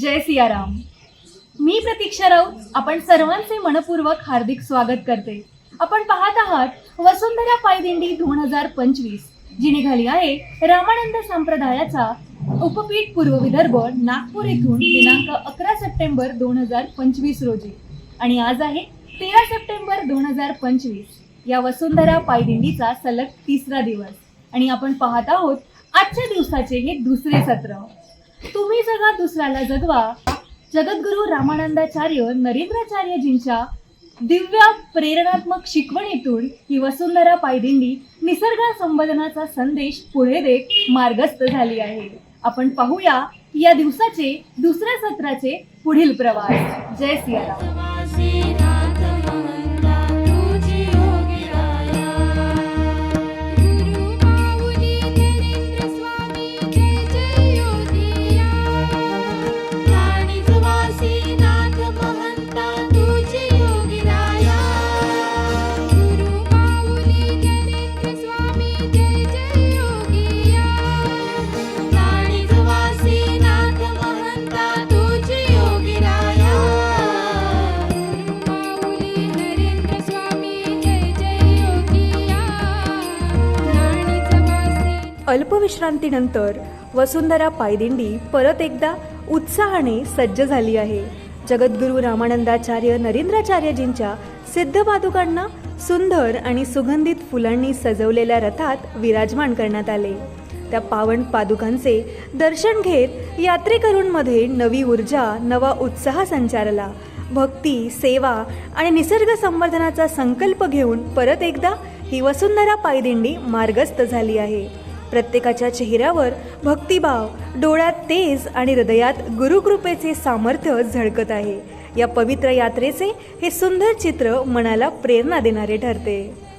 जय सियाराम. मी प्रतीक्षा राऊत आपण सर्वांचे मनपूर्वक हार्दिक स्वागत करते. आपण पाहत आहात वसुंधरा पायदिंडी दोन हजार पंचवीस जी निघाली आहे रामानंद संप्रदायाचा उपपीठ पूर्व विदर्भ नागपूर येथून दिनांक अकरा सप्टेंबर दोन हजार पंचवीस रोजी. आणि आज आहे तेरा सप्टेंबर दोन हजार पंचवीस या वसुंधरा पायदिंडीचा सलग तिसरा दिवस. आणि आपण पाहत आहोत आजच्या दिवसाचे हे दुसरे सत्र. तुम्ही जगा दुसऱ्याला जगवा. जगद्गुरु रामानंदाचार्य नरेंद्राचार्यजींच्या दिव्य प्रेरणात्मक शिकवणीतून ही वसुंधरा पायदिंडी निसर्ग संवर्धनाचा संदेश पुढे देत मार्गस्थ झाली आहे. आपण पाहूया या दिवसाचे दुसऱ्या सत्राचे पुढील प्रवास. जय सियाराम. विश्रांतीनंतर वसुंधरा पायदिंडी परत एकदा उत्साहाने सज्ज झाली आहे. जगद्गुरू रामानंदाचार्य नरेंद्राचार्यजींच्या सिद्ध पादुकांना सुंदर आणि सुगंधित फुलांनी सजवलेल्या रथात विराजमान करण्यात आले. त्या पावन पादुकांचे दर्शन घेत यात्रेकरूंमध्ये नवी ऊर्जा नवा उत्साह संचारला. भक्ती सेवा आणि निसर्ग संवर्धनाचा संकल्प घेऊन परत एकदा ही वसुंधरा पायदिंडी मार्गस्थ झाली आहे. प्रत्येकाच्या चेहऱ्यावर भक्तिभाव डोळ्यात तेज आणि हृदयात गुरुकृपेचे सामर्थ्य झळकत आहे. या पवित्र यात्रेचे हे सुंदर चित्र मनाला प्रेरणा देणारे ठरते.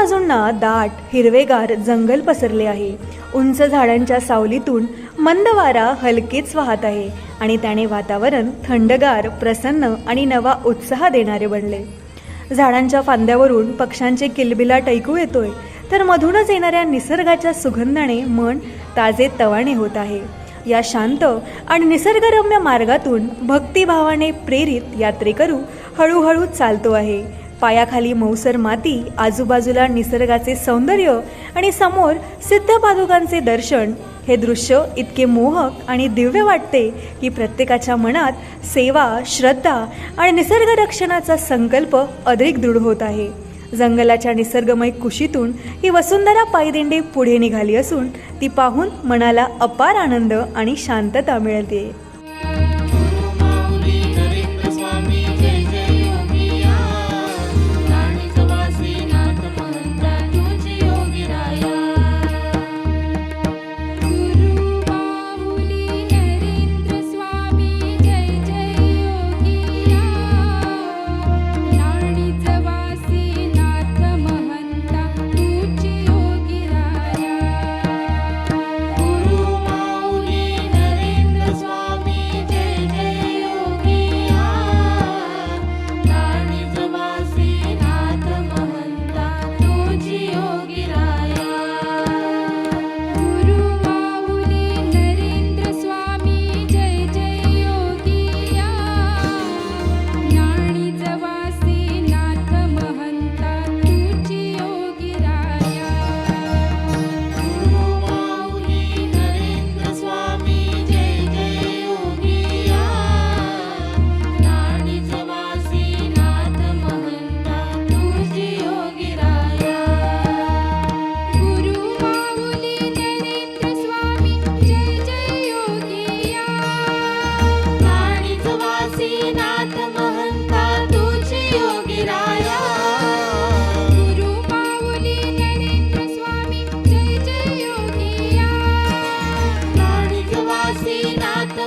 बाजूंना दाट हिरवेगार जंगल पसरले आहे. उंच झाडांच्या सावलीतून मंद वारा हलकेच वाहत आहे आणि त्याने वातावरण थंडगार प्रसन्न आणि नवा उत्साह देणारे बनले. झाडांच्या फांद्यावरून पक्ष्यांचे किलबिलाट ऐकू येतोय तर मधूनच येणाऱ्या निसर्गाच्या सुगंधाने मन ताजे तवाणे होत आहे. या शांत आणि निसर्गरम्य मार्गातून भक्तिभावाने प्रेरित यात्रेकरू हळूहळू चालतो आहे. पायाखाली मऊसर माती आजूबाजूला निसर्गाचे सौंदर्य आणि समोर सिद्ध पादुकांचे दर्शन. हे दृश्य इतके मोहक आणि दिव्य वाटते की प्रत्येकाच्या मनात सेवा श्रद्धा आणि निसर्ग रक्षणाचा संकल्प अधिक दृढ होत आहे. जंगलाच्या निसर्गमय कुशीतून ही वसुंधरा पायदिंडी पुढे निघाली असून ती पाहून मनाला अपार आनंद आणि शांतता मिळते.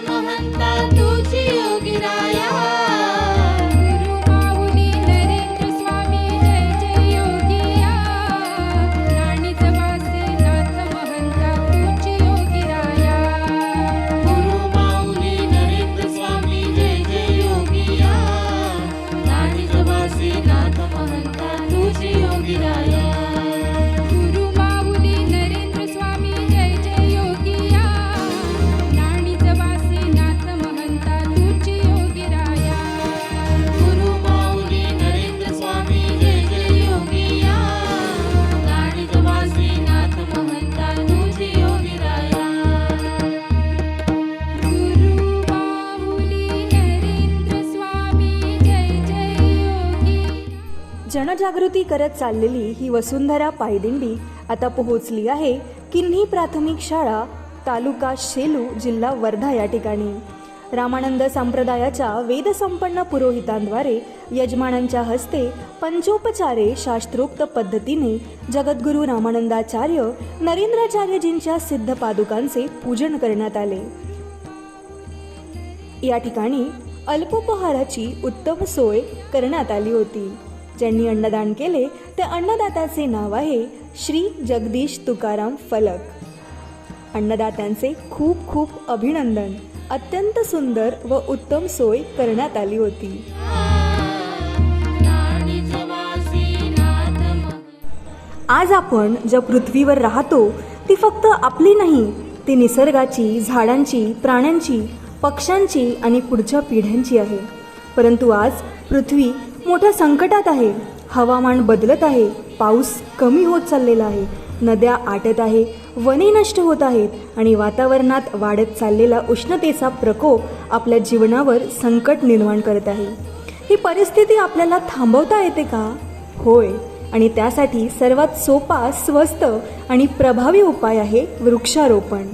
Mahan जनजागृती करत चाललेली ही वसुंधरा पायदिंडी आता पोहोचली आहे किन्ही प्राथमिक शाळा तालुका शेलू जिल्हा वर्धा या ठिकाणी. रामानंद संप्रदायाच्या वेदसंपन्न पुरोहितांद्वारे यजमानांच्या हस्ते पंचोपचारे शास्त्रोक्त पद्धतीने जगद्गुरू रामानंदाचार्य नरेंद्राचार्यजींच्या सिद्ध पादुकांचे पूजन करण्यात आले. या ठिकाणी अल्पोपहाराची उत्तम सोय करण्यात आली होती. ज्यांनी अन्नदान केले त्या अन्नदात्याचे नाव आहे श्री जगदीश तुकाराम फलक. अन्नदात्यांचे खूप खूप अभिनंदन. अत्यंत सुंदर व उत्तम सोय करण्यात आली होती. आज आपण ज्या पृथ्वीवर राहतो ती फक्त आपली नाही ती निसर्गाची झाडांची प्राण्यांची पक्ष्यांची आणि पुढच्या पिढ्यांची आहे. परंतु आज पृथ्वी मोठ्या संकटात आहे. हवामान बदलत आहे. पाऊस कमी होत चाललेला आहे. नद्या आटत आहे. वने नष्ट होत आहेत आणि वातावरणात वाढत चाललेला उष्णतेचा प्रकोप आपल्या जीवनावर संकट निर्माण करत आहे. ही परिस्थिती आपल्याला थांबवता येते का? होय. आणि त्यासाठी सर्वात सोपा स्वस्त आणि प्रभावी उपाय आहे वृक्षारोपण.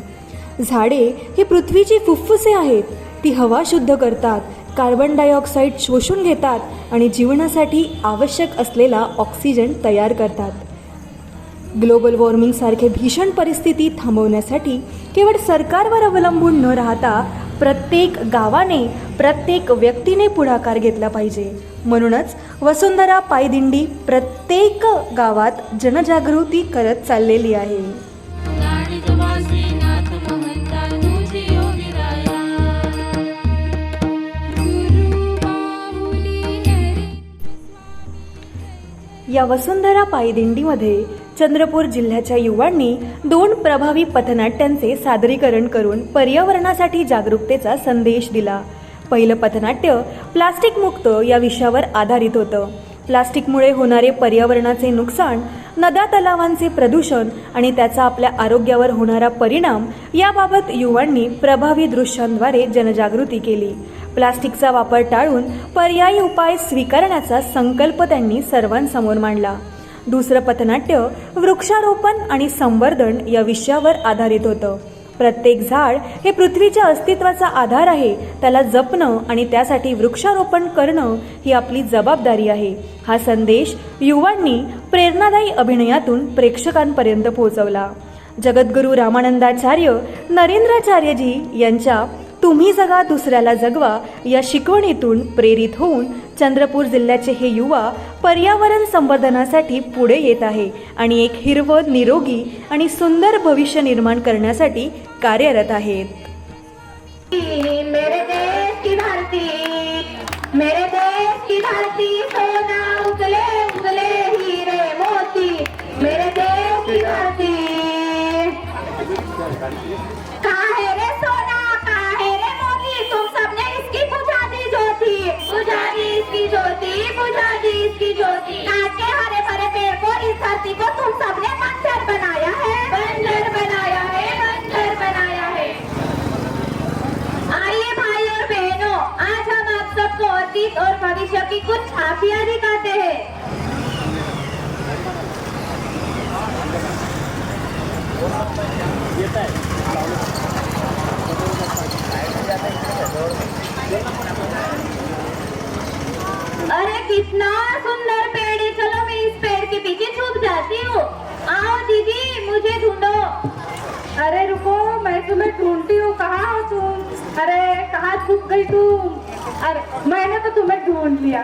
झाडे ही पृथ्वीची फुफ्फुसे आहेत. ती हवा शुद्ध करतात. कार्बन डायऑक्साईड शोषून घेतात आणि जीवनासाठी आवश्यक असलेला ऑक्सिजन तयार करतात. ग्लोबल वॉर्मिंगसारखे भीषण परिस्थिती थांबवण्यासाठी केवळ सरकारवर अवलंबून न राहता प्रत्येक गावाने प्रत्येक व्यक्तीने पुढाकार घेतला पाहिजे. म्हणूनच वसुंधरा पायदिंडी प्रत्येक गावात जनजागृती करत चाललेली आहे. या वसुंधरा पायदिंडीमध्ये चंद्रपूर जिल्ह्याच्या युवांनी दोन प्रभावी पथनाट्यांचे सादरीकरण करून पर्यावरणासाठी जागरूकतेचा संदेश दिला. पहिलं पथनाट्य प्लास्टिक मुक्त या विषयावर आधारित होतं. प्लास्टिकमुळे होणारे पर्यावरणाचे नुकसान नद्या तलावांचे प्रदूषण आणि त्याचा आपल्या आरोग्यावर होणारा परिणाम याबाबत युवांनी प्रभावी दृश्यांद्वारे जनजागृती केली. प्लास्टिकचा वापर टाळून पर्यायी उपाय स्वीकारण्याचा संकल्प त्यांनी सर्वांसमोर मांडला. दुसरं पथनाट्य वृक्षारोपण आणि संवर्धन या विषयावर आधारित होतं. प्रत्येक झाड हे पृथ्वीच्या अस्तित्वाचा आधार आहे. त्याला जपणं आणि त्यासाठी वृक्षारोपण करणं ही आपली जबाबदारी आहे. हा संदेश युवांनी प्रेरणादायी अभिनयातून प्रेक्षकांपर्यंत पोहोचवला. जगद्गुरू रामानंदाचार्य नरेंद्राचार्यजी यांच्या तुम्ही जगा दुसऱ्याला जगवा या शिकवणीतून प्रेरित होऊन चंद्रपूर जिल्ह्याचे हे युवा पर्यावरण संवर्धनासाठी पुढे येत आहे आणि एक हिरवं निरोगी आणि सुंदर भविष्य निर्माण करण्यासाठी कार्यरत आहेत. मेरे देश की मेरे देश की सोना हो उगले उगले हीरे मोती मेरे देश की इसकी ज्योति। काट के हरे भरे पेड़ को इस धरती को तुम सबने बंजर बनाया है। बंजर बनाया है बंजर बनाया है। आइए भाई और बहनों आज हम आप सबको अतीत और भविष्य की कुछ झांकियाँ दिखाते हैं। अरे कितना सुंदर पेड़ है। चलो मैं इस पेड़ के पीछे छुप जाती हूँ। आओ दीदी, मुझे ढूंढो। अरे रुको, मैं तुम्हें ढूंढती हूँ। कहाँ हो तुम? अरे कहाँ छुप गई तुम? अरे, मैंने तो तुम्हें ढूंढ लिया।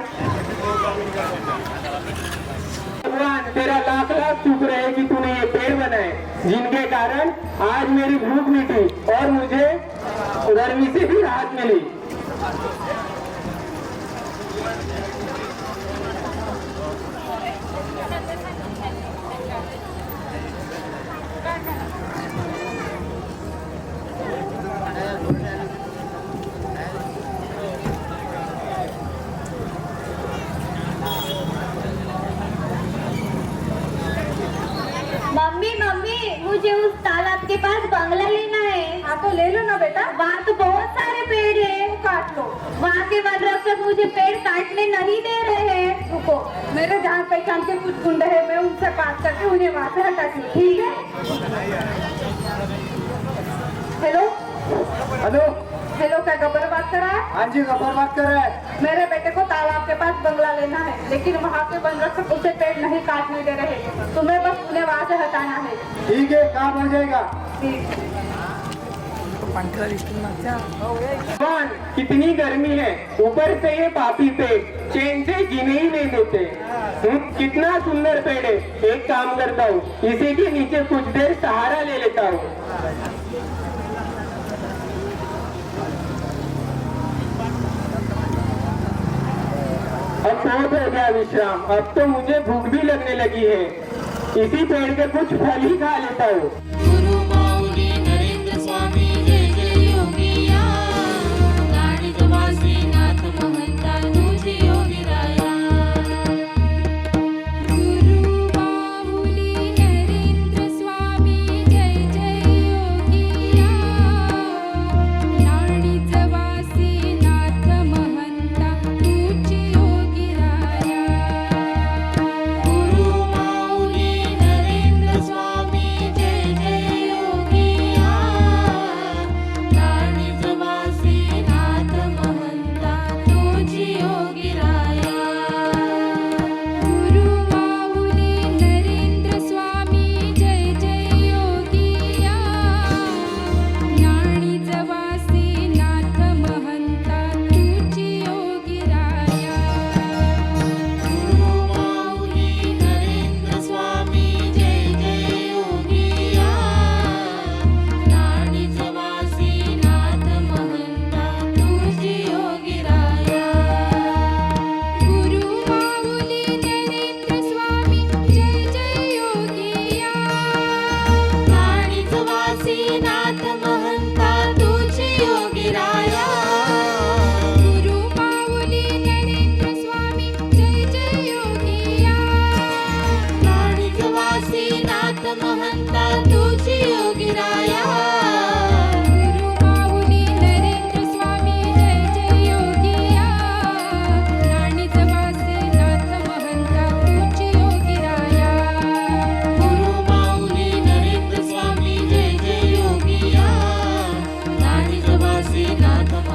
भगवान, तेरा लाख लाख शुक्र है कि तूने ये पेड़ बनाए, जिनके कारण आज मेरी भूख मिटी और मुझे गर्मी से भी राहत मिली। मम्मी मम्मी मुझे उस तालाब के पास बंगला लेना है। हाँ तो ले लो ना बेटा। वहाँ तो बहुत सारे पेड़ है। काट लो। वहाँ के वन रक्षक मुझे पेड़ काटने नहीं दे रहे हैं। रुको मेरे जान पहचान के कुछ गुंडे है मैं उनसे बात करके उन्हें वहाँ से हटा ठीक है हेलो हेलो हेलो क्या गब्बर बात कर रहा है? हाँ जी गब्बर बात कर रहा है। मेरे बेटे को तालाब के पास बंगला लेना है लेकिन वहाँ के बन रक्षक उसे पेड़ नहीं काटने दे रहे तो तुम्हें बस उन्हें वहाँ से हटाना है। ठीक है काम हो जाएगा। ठीक। लिस्टिंग कौन कितनी गर्मी है। ऊपर से ये पापी पे चेन से गिने ही नहीं देते। हम्म, कितना सुंदर पेड़ है। एक काम करता हूँ, इसी के नीचे कुछ देर सहारा ले लेता हूँ। अब बहुत हो गया विश्राम। अब तो मुझे भूख भी लगने लगी है। इसी पेड़ के कुछ फल ही खा लेता हूँ।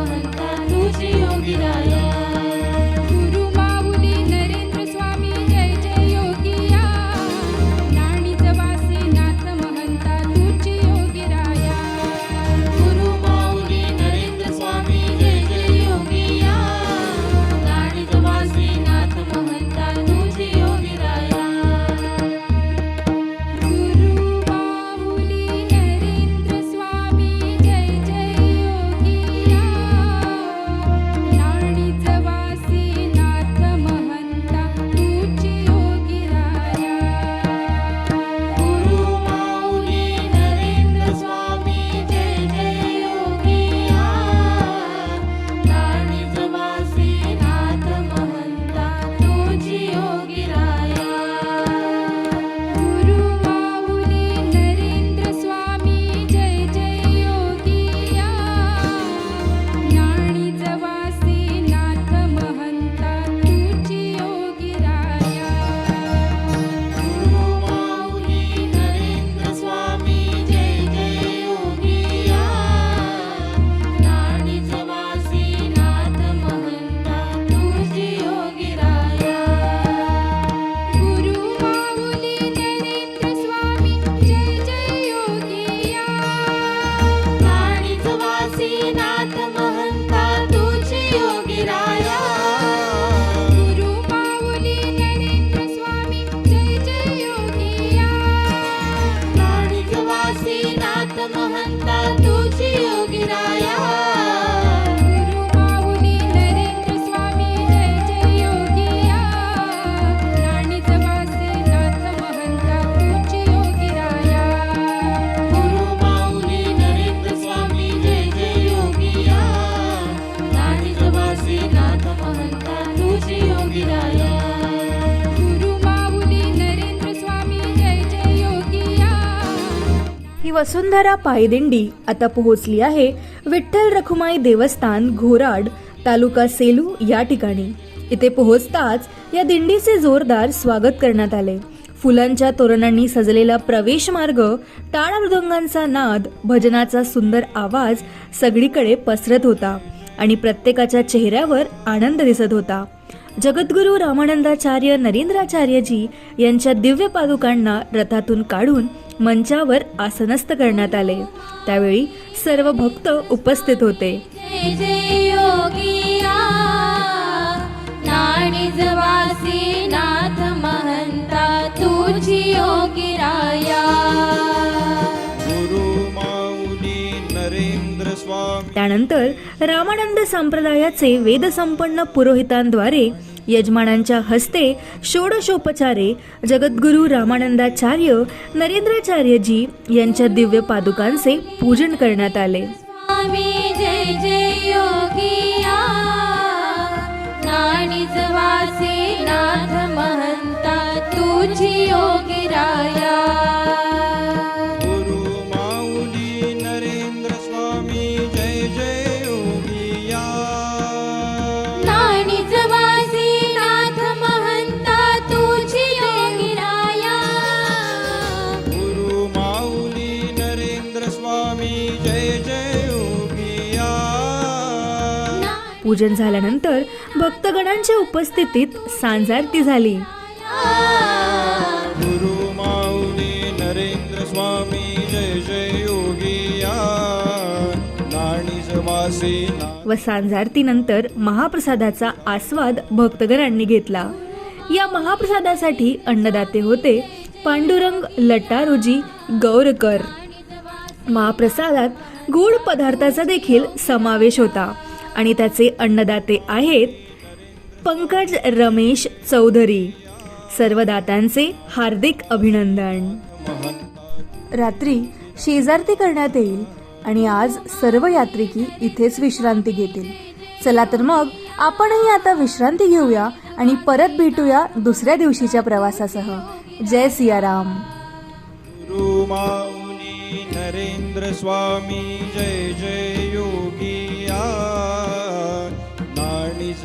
떠난 땅이 지옥이라 वसुंधरा पायदिंडी आता पोहोचली आहे विठ्ठल रखुमाई देवस्थान घोराड तालुका सेलू या ठिकाणी. इथे पोहोचताच या दिंडीचे जोरदार स्वागत करण्यात आले. फुलांच्या तोरणांनी सजलेला प्रवेश मार्ग टाळ मृदंगांचा नाद भजनाचा सुंदर आवाज सगळीकडे पसरत होता आणि प्रत्येकाच्या चेहऱ्यावर आनंद दिसत होता. जगद्गुरू रामानंदाचार्य नरेंद्राचार्यजी यांच्या दिव्य पादुकांना रथातून काढून मंचावर आसनस्थ करण्यात आले. त्यावेळी सर्व भक्त उपस्थित होते. नाथ महंता तुझी त्यानंतर रामानंद संप्रदायाचे वेदसंपन्न पुरोहितांद्वारे यजमानांच्या हस्ते षोडशोपचारे जगद्गुरू रामानंदाचार्य नरेंद्राचार्यजी यांच्या दिव्य पादुकांचे पूजन करण्यात आले. नाथ महंता तुझी पूजन झाल्यानंतर भक्तगणांच्या उपस्थितीत सांजारती झाली. नरेंद्र स्वामी जय जय व सांजारतीनंतर महाप्रसादाचा आस्वाद भक्तगणांनी घेतला. या महाप्रसादासाठी अन्नदाते होते पांडुरंग लट्टारोजी गौरकर. महाप्रसादात गोड पदार्थाचा देखील समावेश होता. आणि त्याचे अन्नदाते आहेत पंकज रमेश चौधरी. सर्व दात्यांचे हार्दिक अभिनंदन. रात्री शेजारती करण्यात येईल आणि आज सर्व यात्रिकी इथेच विश्रांती घेतील. चला तर मग आपणही आता विश्रांती घेऊया आणि परत भेटूया दुसऱ्या दिवशीच्या प्रवासासह. जय सियाराम. नरेंद्र स्वामी जय जय